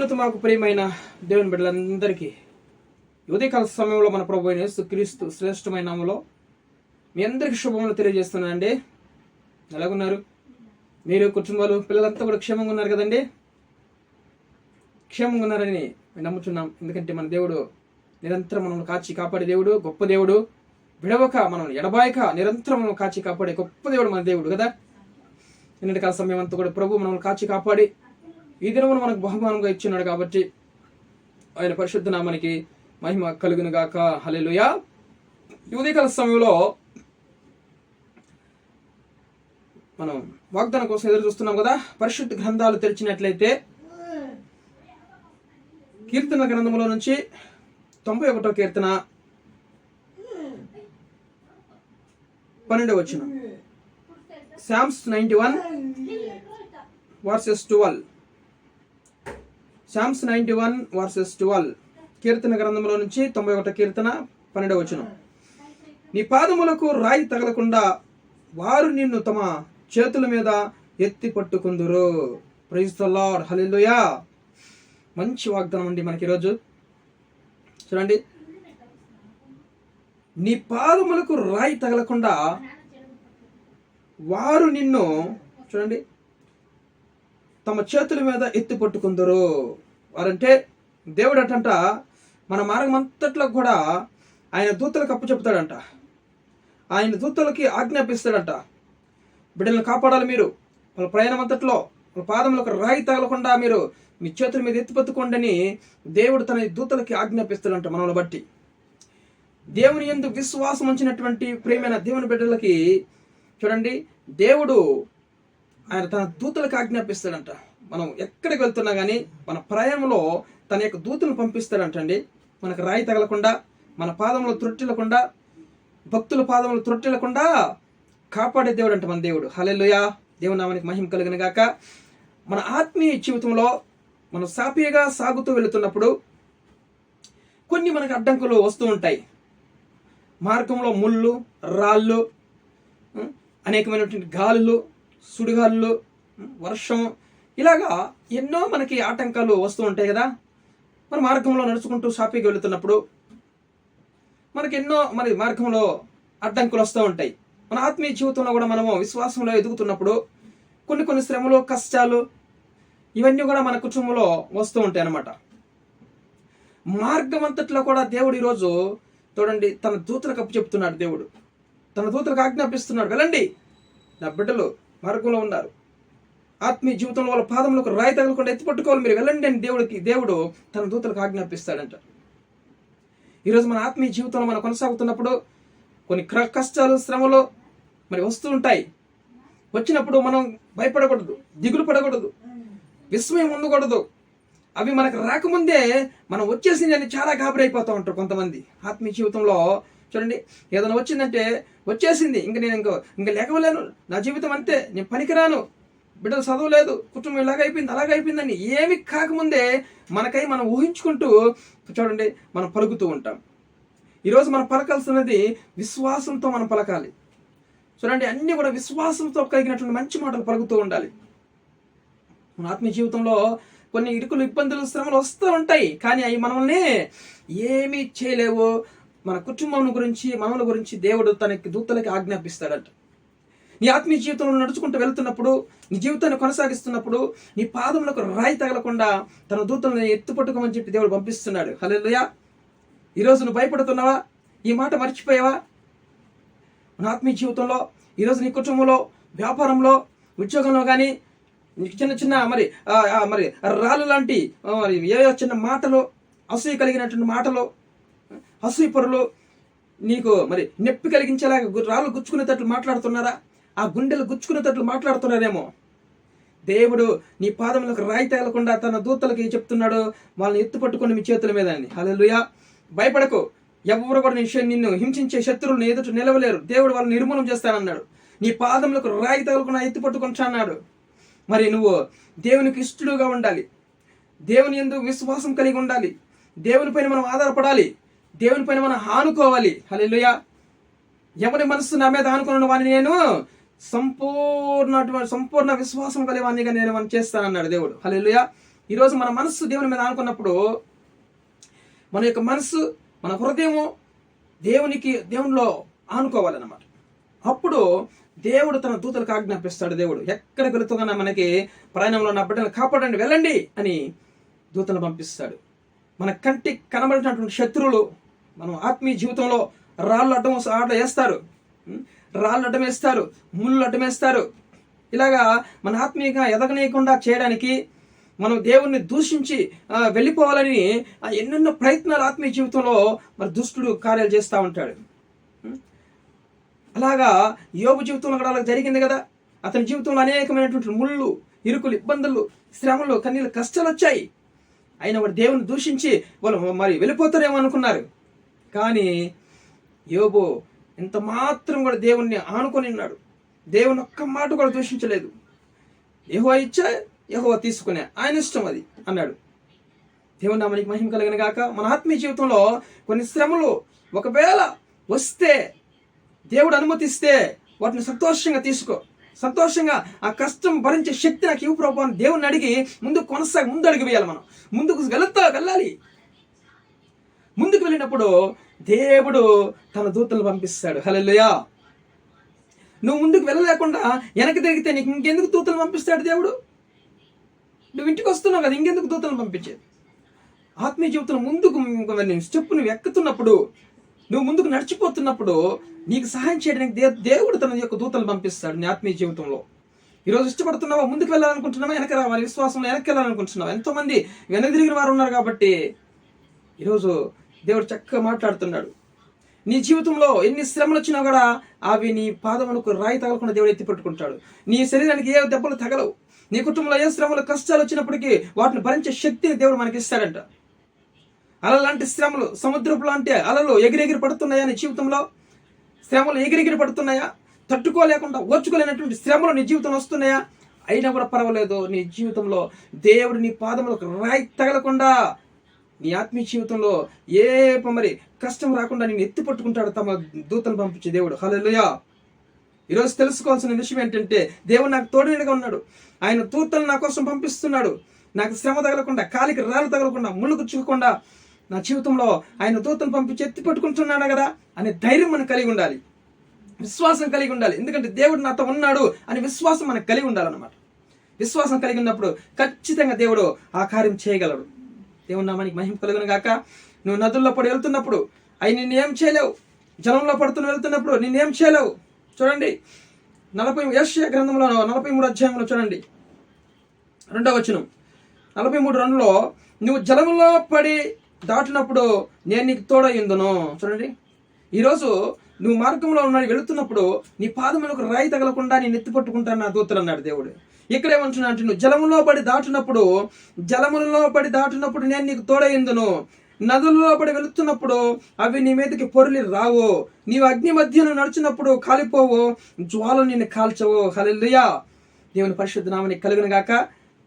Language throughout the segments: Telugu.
అత్యున్నత మాకు ప్రియమైన దేవుని బిడ్డలందరికీ ఉదయకాల సమయంలో మన ప్రభు అయిన క్రీస్తు శ్రేష్టమైన నామలో మీ అందరికీ శుభములు తెలియజేస్తున్నానండి. ఎలాగున్నారు? మీరు కుటుంబాలు పిల్లలంతా కూడా క్షేమంగా ఉన్నారు కదండి? క్షేమంగా ఉన్నారని మేము నమ్ముతున్నాం ఎందుకంటే మన దేవుడు నిరంతరం మనల్ని కాచి కాపాడే దేవుడు గొప్ప దేవుడు. విడవక మనం ఎడబాయక నిరంతరం మనం కాచి కాపాడే గొప్ప దేవుడు మన దేవుడు కదా? నిన్నటి కాల సమయం అంతా కూడా ప్రభు మనల్ని కాచి కాపాడి ఈ దినమును మనకు బహుమానంగా ఇచ్చినాడు కాబట్టి ఆయన పరిశుద్ధ నామానికి మహిమ కలుగును గాక హల్లెలూయా. యువదీకాల సమయంలో మనం వాగ్దానం కోసం ఎదురు చూస్తున్నాం కదా పరిశుద్ధ గ్రంథాలు తెరిచినట్లయితే కీర్తన గ్రంథంలో నుంచి తొంభై ఒకటో కీర్తన పన్నెండవ వచ్చిన psalms ninety one verses twelve psalms ninety one verses twelve కీర్తన గ్రంథంలో నుంచి తొంభై ఒకటి కీర్తన పన్నెండవ వచనం. నీ పాదములకు రాయి తగలకుండా వారు నిన్ను తమ చేతుల మీద ఎత్తి పట్టుకుందరు. ప్రైజ్ ద లార్డ్ హల్లెలూయా మంచి వాగ్దానం అండి మనకి ఈరోజు. చూడండి. నీ పాదములకు రాయి తగలకుండా వారు నిన్ను చూడండి. తమ చేతుల మీద ఎత్తి పట్టుకుందరు. వారంటే దేవుడు అటంట మన మార్గం అంతట్లో కూడా ఆయన దూతలకు అప్పు చెప్తాడంట ఆయన దూతలకి ఆజ్ఞాపిస్తాడంట. బిడ్డలను కాపాడాలి మీరు. వాళ్ళ ప్రయాణం అంతట్లో వాళ్ళ పాదములకు రాయి తగలకుండా మీరు మీ చేతుల మీద ఎత్తిపత్తుకోండి దేవుడు తన దూతలకి ఆజ్ఞాపిస్తాడంట మనల్ని బట్టి. దేవుని ఎందు విశ్వాసం ఉంచినటువంటి ప్రేమైన దేవుని బిడ్డలకి చూడండి దేవుడు ఆయన తన దూతలకు ఆజ్ఞాపిస్తాడంట. మనం ఎక్కడికి వెళ్తున్నా కానీ మన ప్రయాణంలో తన యొక్క దూతలను పంపిస్తాడంటండి. మనకు రాయి తగలకుండా మన పాదములు త్రొట్టిల్లకుండా భక్తుల పాదములు త్రొట్టిల్లకుండా కాపాడే దేవుడు అంట మన దేవుడు. హలెలుయా దేవునామానికి మహిమ కలిగిన గాక. మన ఆత్మీయ జీవితంలో మనం సాఫీగా సాగుతూ వెళుతున్నప్పుడు కొన్ని మనకు అడ్డంకులు వస్తూ ఉంటాయి. మార్గంలో ముళ్ళు రాళ్ళు అనేకమైనటువంటి గాలులు సుడిగాళ్ళు వర్షం ఇలాగా ఎన్నో మనకి ఆటంకాలు వస్తూ ఉంటాయి కదా. మన మార్గంలో నడుచుకుంటూ షాపింగ్కి వెళుతున్నప్పుడు మనకి ఎన్నో మరి మార్గంలో అడ్డంకులు వస్తూ ఉంటాయి. మన ఆత్మీయ జీవితంలో కూడా మనము విశ్వాసంలో ఎదుగుతున్నప్పుడు కొన్ని కొన్ని శ్రమలు కష్టాలు ఇవన్నీ కూడా మన కుటుంబంలో వస్తూ ఉంటాయి అన్నమాట. మార్గం అంతట్లో కూడా దేవుడు ఈరోజు చూడండి తన దూతలకు అప్పు చెప్తున్నాడు దేవుడు. తన దూతలకు ఆజ్ఞాపిస్తున్నాడు వెళ్ళండి నా బిడ్డలు మార్గంలో ఉన్నారు. ఆత్మీయ జీవితంలో వాళ్ళ పాదములకు రాయి తగలకుండా ఎత్తిపట్టుకోవాలి. మీరు వెళ్ళండి అని దేవుడికి దేవుడు తన దూతలకు ఆజ్ఞాపిస్తాడంట. ఈరోజు మన ఆత్మీయ జీవితంలో మనం కొనసాగుతున్నప్పుడు కొన్ని క్ర- కష్టాలు శ్రమలు మరి వస్తూ ఉంటాయి. వచ్చినప్పుడు మనం భయపడకూడదు దిగులు పడకూడదు విస్మయం ఉండకూడదు. అవి మనకు రాకముందే మనం వచ్చేసింది అని చాలా గాబరైపోతూ ఉంటారు కొంతమంది. ఆత్మీయ జీవితంలో చూడండి ఏదైనా వచ్చిందంటే వచ్చేసింది. ఇంక నేను ఇంకో ఇంకా లేకవలేను నా జీవితం అంతే. నేను పనికిరాను. బిడ్డలు చదవలేదు కుటుంబం ఇలాగ అయిపోయింది అలాగ అయిపోయిందని ఏమి కాకముందే మనకై మనం ఊహించుకుంటూ చూడండి మనం పలుకుతూ ఉంటాం. ఈరోజు మనం పలకాల్సినది విశ్వాసంతో మనం పలకాలి. చూడండి అన్నీ కూడా విశ్వాసంతో కలిగినటువంటి మంచి మాటలు పలుకుతూ ఉండాలి. మన ఆత్మీయ జీవితంలో కొన్ని ఇరుకులు ఇబ్బందులు శ్రమలు వస్తూ ఉంటాయి. కానీ అవి మనల్ని ఏమీ చేయలేవు. మన కుటుంబం గురించి మనముల గురించి దేవుడు తనకి దూతలకి ఆజ్ఞాపిస్తాడంట. నీ ఆత్మీయ జీవితంలో నడుచుకుంటూ వెళ్తున్నప్పుడు నీ జీవితాన్ని కొనసాగిస్తున్నప్పుడు నీ పాదములకు రాయి తగలకుండా తన దూతలను ఎత్తుపట్టుకోమని చెప్పి దేవుడు పంపిస్తున్నాడు. హల్లెలూయా. ఈరోజు నువ్వు భయపడుతున్నావా? ఈ మాట మర్చిపోయావా? మన ఆత్మీయ జీవితంలో ఈరోజు నీ కుటుంబంలో వ్యాపారంలో ఉద్యోగంలో కానీ నీకు చిన్న చిన్న మరి ఆ, మరి రాళ్ళు లాంటి మరి ఏవో చిన్న మాటలు అసూయ కలిగినటువంటి మాటలు అసూయ నీకు మరి నొప్పి కలిగించేలాగా రాళ్ళు గుచ్చుకునేటట్లు మాట్లాడుతున్నారా? ఆ గుండెలు గుచ్చుకునేటట్లు మాట్లాడుతున్నారేమో? దేవుడు నీ పాదములకు రాయి తగలకుండా తన దూతలకి చెప్తున్నాడు వాళ్ళని ఎత్తుపట్టుకొని మీ చేతుల మీద అని హల్లెలూయా. భయపడకు. ఎవరు కూడా నీ నిన్ను హింసించే శత్రువులను ఎదుట నిలవలేరు. దేవుడు వాళ్ళని నిర్మూలన చేస్తానన్నాడు. నీ పాదములకు రాయి తగలకుండా ఎత్తి అన్నాడు మరి నువ్వు దేవునికి ఇష్టడుగా ఉండాలి. దేవుని ఎందు విశ్వాసం కలిగి ఉండాలి. దేవుని పైన మనం ఆధారపడాలి. దేవుని పైన మనం ఆనుకోవాలి. హల్లెలూయా. ఎవరి మనస్సు నా మీద ఆనుకున్న వాడిని నేను సంపూర్ణ సంపూర్ణ విశ్వాసం కలిగి వాడినిగా నేను మనం చేస్తానన్నాడు దేవుడు. హల్లెలూయా. ఈరోజు మన మనస్సు దేవుని మీద ఆనుకున్నప్పుడు మన యొక్క మనస్సు మన హృదయము దేవునికి దేవునిలో ఆనుకోవాలన్నమాట. అప్పుడు దేవుడు తన దూతలకు ఆజ్ఞాపిస్తాడు దేవుడు. ఎక్కడికి వెళుతున్నా మనకి ప్రయాణంలో ఉన్న బిడ్డను కాపాడండి వెళ్ళండి అని దూతలు పంపిస్తాడు. మన కంటికి కనబడినటువంటి శత్రువులు మనం ఆత్మీయ జీవితంలో రాళ్ళు అడ్డం ఆట వేస్తారు. రాళ్ళు అడ్డం వేస్తారు. ముళ్ళు అడ్డం వేస్తారు. ఇలాగా మన ఆత్మీయంగా ఎదగనీయకుండా చేయడానికి మనం దేవుణ్ణి దూషించి వెళ్ళిపోవాలని ఆ, ఎన్నెన్నో ప్రయత్నాలు ఆత్మీయ జీవితంలో మరి దుష్టుడు కార్యాలు చేస్తూ ఉంటాడు. అలాగా యోగు జీవితంలో కూడా అలా జరిగింది కదా. అతని జీవితంలో అనేకమైనటువంటి ముళ్ళు ఇరుకులు ఇబ్బందులు శ్రమలు కన్నీళ్ళు కష్టాలు వచ్చాయి. అయిన వాడు దేవుని దూషించి వాళ్ళు మరి వెళ్ళిపోతారేమో అనుకున్నారు. కానీ యోబో ఎంత మాత్రం కూడా దేవుణ్ణి ఆనుకొని ఉన్నాడు. దేవుని ఒక్క మాట కూడా దూషించలేదు. యహో ఇచ్చా యహో తీసుకునే ఆయన ఇష్టం అది అన్నాడు. దేవుని నామానికి మహిమ కలిగిన గాక మన ఆత్మీయ జీవితంలో కొన్ని శ్రమలు ఒకవేళ వస్తే దేవుడు అనుమతిస్తే వాటిని సంతోషంగా తీసుకో. సంతోషంగా ఆ కష్టం భరించే శక్తి నాకు ఇవ్వు ప్రభు అని దేవుని అడిగి ముందుకు కొనసాగి ముందు అడిగి వేయాలి మనం. ముందుకు వెళ్తా వెళ్ళాలి. ముందుకు వెళ్ళినప్పుడు దేవుడు తన దూతలు పంపిస్తాడు. హల్లెలూయా. నువ్వు ముందుకు వెళ్ళలేకుండా వెనక్కి తిరిగితే నీకు ఇంకెందుకు దూతలు పంపిస్తాడు దేవుడు? నువ్వు ఇంటికి వస్తున్నావు కదా ఇంకెందుకు దూతలు పంపించేది? ఆత్మీయ జీవితంలో ముందుకు స్టెప్ నువ్వు ఎక్కుతున్నప్పుడు నువ్వు ముందుకు నడిచిపోతున్నప్పుడు నీకు సహాయం చేయడానికి దే దేవుడు తన యొక్క దూతలు పంపిస్తాడు నీ ఆత్మీయ జీవితంలో. ఈరోజు ఇష్టపడుతున్నావా? ముందుకు వెళ్ళాలనుకుంటున్నావా? వెనక రావాలి. విశ్వాసంలో వెనక్కి వెళ్ళాలనుకుంటున్నావా? ఎంతోమంది వెనక తిరిగిన వారు ఉన్నారు కాబట్టి ఈరోజు దేవుడు చక్కగా మాట్లాడుతున్నాడు. నీ జీవితంలో ఎన్ని శ్రమలు వచ్చినా కూడా అవి నీ పాదములకు రాయి తగలకుండా దేవుడు ఎత్తి పెట్టుకుంటాడు. నీ శరీరానికి ఏ దెబ్బలు తగలవు. నీ కుటుంబంలో ఏ శ్రమలు కష్టాలు వచ్చినప్పటికీ వాటిని భరించే శక్తిని దేవుడు మనకి ఇస్తాడంట అలలాంటి శ్రమలు సముద్రపు లాంటి అలలు ఎగిరెగిరి పడుతున్నాయా నీ జీవితంలో? శ్రమలు ఎగిరెగిరి పడుతున్నాయా? తట్టుకోలేకుండా ఓర్చుకోలేనటువంటి శ్రమలు నీ జీవితం వస్తున్నాయా? అయినా కూడా పర్వాలేదు నీ జీవితంలో దేవుడు నీ పాదములకు రాయి తగలకుండా నీ ఆత్మీయ జీవితంలో ఏ మరి కష్టం రాకుండా నేను ఎత్తి పట్టుకుంటాడు తమ దూతను పంపించే దేవుడు. హలోయా ఈరోజు తెలుసుకోవాల్సిన విషయం ఏంటంటే దేవుడు నాకు తోడునిగా ఉన్నాడు. ఆయన దూతలు నా కోసం పంపిస్తున్నాడు. నాకు శ్రమ తగలకుండా కాలికి రాళ్ళు తగలకుండా ముళ్ళు గుచ్చుకోకుండా నా జీవితంలో ఆయన దూతను పంపించి ఎత్తి పట్టుకుంటున్నాడు కదా అనే ధైర్యం మనం కలిగి ఉండాలి. విశ్వాసం కలిగి ఉండాలి. ఎందుకంటే దేవుడు నాతో ఉన్నాడు అనే విశ్వాసం మనకు కలిగి ఉండాలన్నమాట. విశ్వాసం కలిగి ఉన్నప్పుడు ఖచ్చితంగా దేవుడు ఆ కార్యం చేయగలడు. దేవుని నామానికి మహిమ కలుగును గాక. నువ్వు నదుల్లో పడి వెళ్తున్నప్పుడు అవి నిన్నేం చేయలేవు. జలంలో పడుతున్న వెళ్తున్నప్పుడు నిన్నేం చేయలేవు. చూడండి. నలభై యశ్య గ్రంథంలో నలభై మూడు అధ్యాయంలో చూడండి. రెండవ వచనం. నలభై మూడు రెండులో నువ్వు జలంలో పడి దాటినప్పుడు నేను నీకు తోడయ్యుందును. చూడండి. ఈరోజు నువ్వు మార్గంలో ఉన్నాడు వెళుతున్నప్పుడు నీ పాదములకు రాయి తగలకుండా నేను ఎత్తి పట్టుకుంటాను నా దూతలు అన్నాడు దేవుడు. ఇక్కడ ఏమంటున్నా అంటే నువ్వు జలములో పడి దాటినప్పుడు జలములలో పడి దాటినప్పుడు నేను నీకు తోడయ్యిందును. నదులలో పడి వెళుతున్నప్పుడు అవి నీ మీదకి పొరలి రావు. నీవు అగ్ని మధ్యను నడిచినప్పుడు కాలిపోవు. జ్వాలు నిన్ను కాల్చవు. హలెల్లుయా. దేవుని పరిశుద్ధ నామని కలుగును గాక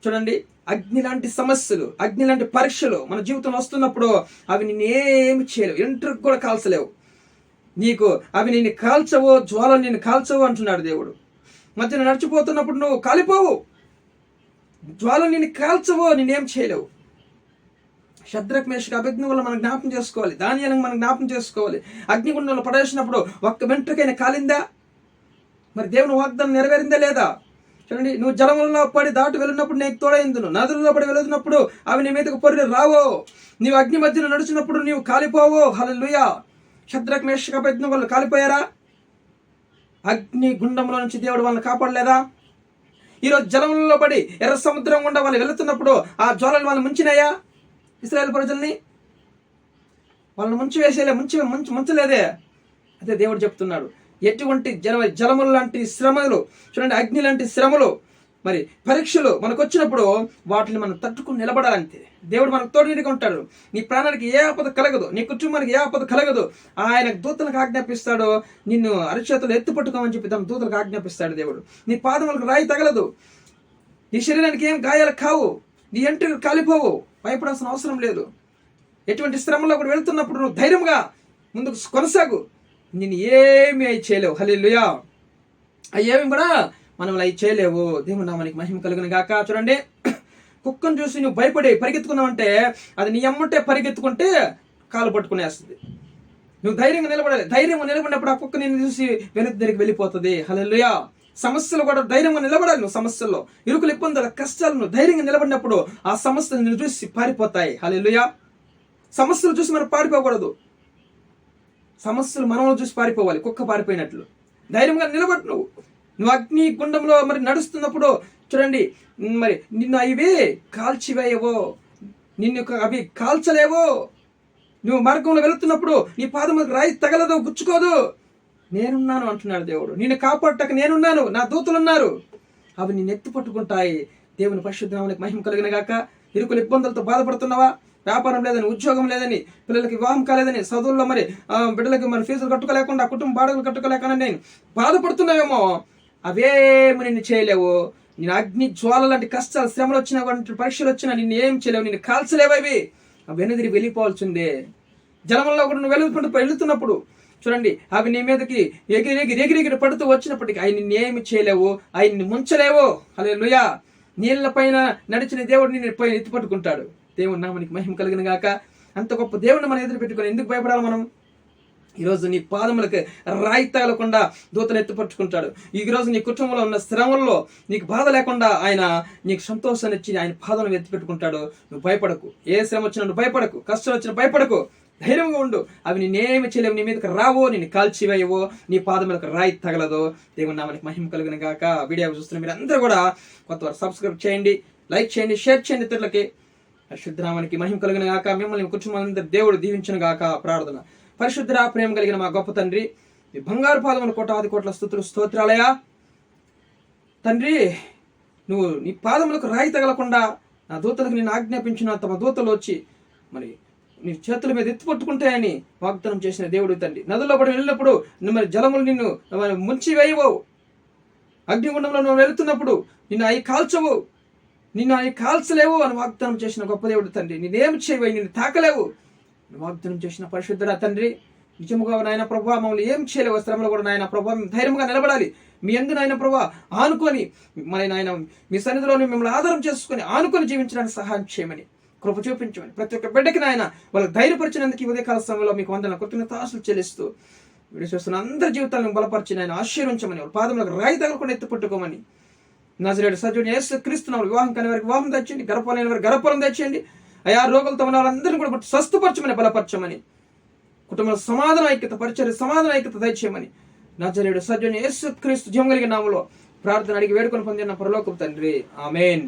చూడండి. అగ్ని లాంటి సమస్యలు అగ్ని లాంటి పరీక్షలు మన జీవితంలో వస్తున్నప్పుడు అవి నిన్నేమి చేయలేవు ఎంట్రకు కూడా కాల్చలేవు. నీకు అవి నేను కాల్చవు జ్వాలలు నేను కాల్చవు అంటున్నాడు దేవుడు. మధ్యన నడిచిపోతున్నప్పుడు నువ్వు కాలిపోవు. జ్వాలలు నేను కాల్చవు నేనేం చేయలేవు. శద్రక్ మేషకు అభిజ్ఞులు మనం జ్ఞాపకం చేసుకోవాలి. దానియాలను మనం జ్ఞాపం చేసుకోవాలి. అగ్నిగుండంలో పడేసినప్పుడు ఒక్క వెంట్రుకైనా కాలిందా? మరి దేవుని వాగ్దానం నెరవేరిందా లేదా? చూడండి నువ్వు జలములలో పడి దాటి వెళ్ళినప్పుడు నీకు తోడైందును నదులలో పడి వెళుతున్నప్పుడు అవి నీ మీదకు పొరి రావో. నీవు అగ్ని మధ్యలో నడుచున్నప్పుడు నీవు కాలిపోవో. హలలుయ శద్రక్ మేషక ప్రయత్నం వాళ్ళు కాలిపోయారా? అగ్ని గుండంలో నుంచి దేవుడు వాళ్ళని కాపాడలేదా? ఈరోజు జలములలో పడి ఎర్ర సముద్రం గుండా వాళ్ళు వెళుతున్నప్పుడు ఆ జ్వాలలు వాళ్ళు ముంచినాయా? ఇస్రాయేల్ ప్రజల్ని? వాళ్ళని ముంచి వేసేలే ముంచి ముంచలేదే? అదే దేవుడు చెప్తున్నాడు. ఎటువంటి జన జలములు లాంటి శ్రమలు చూడండి అగ్ని లాంటి శ్రమలు మరి పరీక్షలు మనకు వచ్చినప్పుడు వాటిని మనం తట్టుకుని నిలబడాలంతే. దేవుడు మనకు తోడుగా ఉంటాడు. నీ ప్రాణానికి ఏ ఆపద కలగదు నీ కుటుంబానికి ఏ ఆపద కలగదు. ఆయన దూతలకు ఆజ్ఞాపిస్తాడు నిన్ను అరిచేతులు ఎత్తు పట్టుకోమని చెప్పి తన దూతలకు ఆజ్ఞాపిస్తాడు దేవుడు. నీ పాదములకు రాయి తగలదు. నీ శరీరానికి ఏం గాయాలు కావు నీ ఎంట్రీ కాలిపోవు భయపడాల్సిన అవసరం లేదు. ఎటువంటి శ్రమలో కూడా వెళ్తున్నప్పుడు నువ్వు ధైర్యంగా ముందుకు కొనసాగు. నేను ఏమి అయి చేయలేవు. హల్లెలూయా. అవి ఏమి కూడా మనం అవి చేయలేవు. దేవుని నామానికి మహిమ కలుగును గాక. చూడండి. కుక్కను చూసి నువ్వు భయపడి పరిగెత్తుకున్నావంటే అది నీ అమ్మంటే పరిగెత్తుకుంటే కాలు పట్టుకునేస్తుంది. నువ్వు ధైర్యంగా నిలబడాలి. ధైర్యంగా నిలబడినప్పుడు ఆ కుక్క నేను చూసి వెనక్కి తిరిగి వెళ్ళిపోతుంది. హలలుయా సమస్యలు కూడా ధైర్యంగా నిలబడాలి నువ్వు సమస్యల్లో. ఇరుకులు ఇబ్బందులు కష్టాలు నువ్వు ధైర్యంగా నిలబడినప్పుడు ఆ సమస్యలు నిన్ను చూసి పారిపోతాయి. హలలుయా సమస్యలు చూసి మనం పారిపోకూడదు. సమస్యలు మనలో చూసి పారిపోవాలి కుక్క పారిపోయినట్లు. ధైర్యంగా నిలబడు నువ్వు నువ్వు అగ్ని గుండంలో మరి నడుస్తున్నప్పుడు చూడండి మరి నిన్ను అవి కాల్చివేయవో నిన్ను అవి కాల్చలేవో నువ్వు మార్గంలో వెళుతున్నప్పుడు నీ పాదములకు రాయి తగలదు గుచ్చుకోదు. నేనున్నాను అంటున్నాడు దేవుడు. నిన్ను కాపాడటక నేనున్నాను నా దూతలు ఉన్నారు అవి నిన్ను ఎత్తు పట్టుకుంటాయి. దేవుని పరిశుద్ధనామానికి మహిమ కలిగిన గాక ఇరుకులు ఇబ్బందులతో బాధపడుతున్నావా? వ్యాపారం లేదని ఉద్యోగం లేదని పిల్లలకి వివాహం కాలేదని చదువుల్లో మరి ఆ, బిడ్డలకి మరి ఫీజులు కట్టుకోలేకుండా కుటుంబ బాధలు కట్టుకోలేకుండా నేను బాధపడుతున్నావేమో అవేమి నిన్ను చేయలేవు. నేను అగ్ని జ్వాల లాంటి కష్టాలు శ్రమలు వచ్చిన పరీక్షలు వచ్చినా నిన్ను ఏం చేయలేవు నిన్ను కాల్చలేవు అవి. వెనుదిరి వెళ్ళిపోవాల్సిందే. జలమంలో కూడా నువ్వు వెళ్తుంటూ వెళుతున్నప్పుడు చూడండి అవి నీ మీదకి ఎగిరి ఎగిరి ఎగిరి పడుతూ వచ్చినప్పటికీ ఆయన ఏమి చేయలేవు ఆయన్ని ముంచలేవు. అదే లుయా నీళ్ళ పైన నడిచిన దేవుడు నిన్ను పైన ఎత్తిపట్టుకుంటాడు దేవుని దేవుడు నామనికి మహిమ కలిగిన గాక. అంత గొప్ప దేవుడిని మనం ఎదురు పెట్టుకొని ఎందుకు భయపడాలి మనం? ఈరోజు నీ పాదములకు రాయి తగలకుండా దూతలు ఎత్తుపరుచుకుంటాడు. ఈ రోజు నీ కుటుంబంలో ఉన్న శ్రమల్లో నీకు బాధ లేకుండా ఆయన నీకు సంతోషాన్ని ఇచ్చి ఆయన పాదం ఎత్తిపెట్టుకుంటాడు. నువ్వు భయపడకు. ఏ శ్రమ వచ్చినా నువ్వు భయపడకు. కష్టం వచ్చినా భయపడకు. ధైర్యంగా ఉండు. అవి నేనేమి చేయలేవు. నీ మీదకి రావో నేను కాల్చివేయవో నీ పాదములకు రాయి తగలదు దేవుని నామనికి మహిమ కలిగిన గాక. వీడియో చూస్తున్న మీరు అందరూ కూడా కొత్త సబ్స్క్రైబ్ చేయండి లైక్ చేయండి షేర్ చేయండి ఇతరులకి. పరిశుద్ధరామానికి మహిమ కలిగిన గాక మిమ్మల్ని కుటుంబాలందరూ దేవుడు దీవించిన గాక ప్రార్థన. పరిశుద్ధ ప్రేమ కలిగిన మా గొప్ప తండ్రి మీ బంగారు పాదముల కోటాది కోట్ల స్థుతులు స్తోత్రాలయా తండ్రి నువ్వు నీ పాదములకు రాయి తగలకుండా నా దూతలకు నేను ఆజ్ఞాపించిన తమ దూతలు వచ్చి మరి నీ చేతుల మీద ఎత్తుపట్టుకుంటాయని వాగ్దానం చేసిన దేవుడు తండ్రి. నదుల్లో పడి వెళ్ళినప్పుడు నువ్వు మరి జలములు నిన్ను ముంచి వేయవు అగ్నిగుండంలో నువ్వు వెళుతున్నప్పుడు నిన్ను అవి కాల్చవు. నిన్ను ఆయన కాల్చలేవు అని వాగ్దానం చేసిన గొప్ప దేవుడు తండ్రి. నేనేం చేయవు? నిన్ను తాకలేవు వాగ్దానం చేసిన పరిశుద్ధుడా తండ్రి. నిజముగా నాయన ప్రభావ మమ్మల్ని ఏం చేయలేవు? శ్రమలో కూడా నాయన ప్రభావ ధైర్యంగా నిలబడాలి. మీ ఎందు నాయన ప్రభా ఆనుకొని మరి నాయన మీ సన్నిధిలోని మిమ్మల్ని ఆధారం చేసుకొని ఆనుకొని జీవించడానికి సహాయం చేయమని కృప చూపించమని ప్రతి ఒక్క బిడ్డకి నాయన వాళ్ళకి ధైర్యపరిచినందుకు ఉదయకాల సమయంలో మీకు వందన కృతజ్ఞత ఆశలు చెల్లిస్తూ వీడియో చూస్తున్న అందరి జీవితాలను బలపరిచి ఆయన ఆశీర్వించమని వాళ్ళ పాదములకు రాయి తగలకుండా ఎత్తుపట్టుకోమని నజరేడు సజ్జుని యేసు క్రీస్తున్నారు వివాహం కాని వారికి వివాహం తెచ్చండి గర్భలేని వారికి గర్భఫలం తెచ్చండి అయా రోగులతో ఉన్న వాళ్ళందరినీ కూడా స్వస్థపరచమని బలపరచమని కుటుంబంలో సమాధాన ఐక్యత పరిచయ సమాధాన ఐక్యత దయచేయమని నజరేడు సజ్జుని యేసు క్రీస్తు జీవం కలిగిన నామలో ప్రార్థన అడిగి వేడుకొని పొందిన పరలోకపు తండ్రి. ఆమెన్.